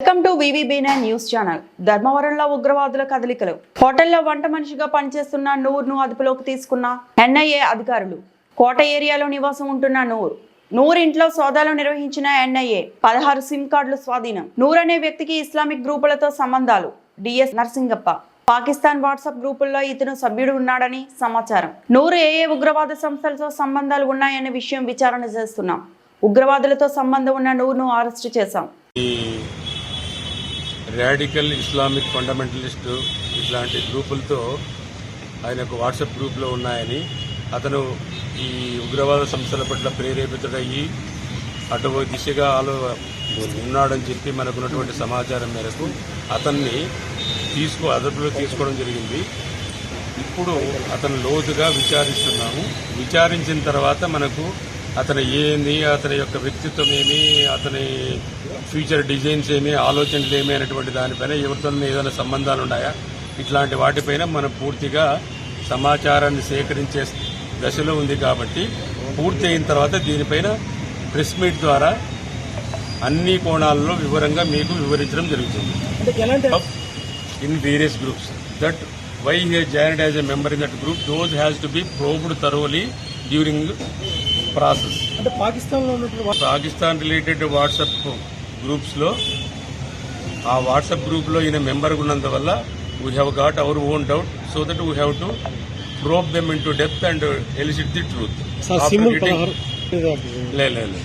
Welcome to V V B nine news channel. ధర్మవరంలో ఉగ్రవాదుల కదలికలు. హోటల్లో వంట మనిషిగా పనిచేస్తున్న నూర్ను అదుపులోకి తీసుకున్న ఎన్ఐఏ అధికారులు. కోట ఏరియాలో నివాసం ఉంటున్న నూర్. నూర్ ఇంట్లో సోదాలు నిర్వహించిన ఎన్ఐఏ పదహారు సిమ్ కార్డులు స్వాధీనం. నూర్ అనే వ్యక్తికి ఇస్లామిక్ గ్రూపులతో సంబంధాలు. డిఎస్ నర్సింగప్ప. పాకిస్తాన్ వాట్సాప్ గ్రూపుల్లో ఇతను సభ్యుడు ఉన్నాడని సమాచారం. నూరు ఏ ఏ ఉగ్రవాద సంస్థలతో సంబంధాలు ఉన్నాయనే విషయం విచారణ చేస్తున్నాం. ఉగ్రవాదులతో సంబంధం ఉన్న నూరును అరెస్టు చేశాం. రాడికల్ ఇస్లామిక్ ఫండమెంటలిస్టు ఇట్లాంటి గ్రూపులతో ఆయన ఒక వాట్సాప్ గ్రూప్లో ఉన్నాయని అతను ఈ ఉగ్రవాద సంస్థల పట్ల ప్రేరేపితుడయ్యి అటు దిశగా ఆలో ఉన్నాడని చెప్పి మనకున్నటువంటి సమాచారం మేరకు అతన్ని తీసుకో అదుపులో తీసుకోవడం జరిగింది. ఇప్పుడు అతను లోతుగా విచారిస్తున్నాము. విచారించిన తర్వాత మనకు అతను ఏంది అతని యొక్క వ్యక్తిత్వం ఏమి అతని ఫ్యూచర్ డిజైన్స్ ఏమి ఆలోచనలు ఏమి అనేటువంటి దానిపైన ఎవరితో ఏదైనా సంబంధాలు ఉన్నాయా ఇట్లాంటి వాటిపైన మనం పూర్తిగా సమాచారాన్ని సేకరించే దశలో ఉంది కాబట్టి పూర్తి అయిన తర్వాత దీనిపైన ప్రెస్ మీట్ ద్వారా అన్ని కోణాల్లో వివరంగా మీకు వివరించడం జరుగుతుంది in various groups. That why he has joined as a member in that group, those has to be probed thoroughly process. అంటే పాకిస్తాన్లో ఉన్నటువంటి పాకిస్తాన్ రిలేటెడ్ వాట్సాప్ గ్రూప్స్లో ఆ వాట్సాప్ గ్రూప్లో ఈయన మెంబర్ ఉన్నందువల్ల we have got our own doubt so that we have to probe them in to depth and elicit the truth sir సిమ్ములు పదహారు లే లే, లే.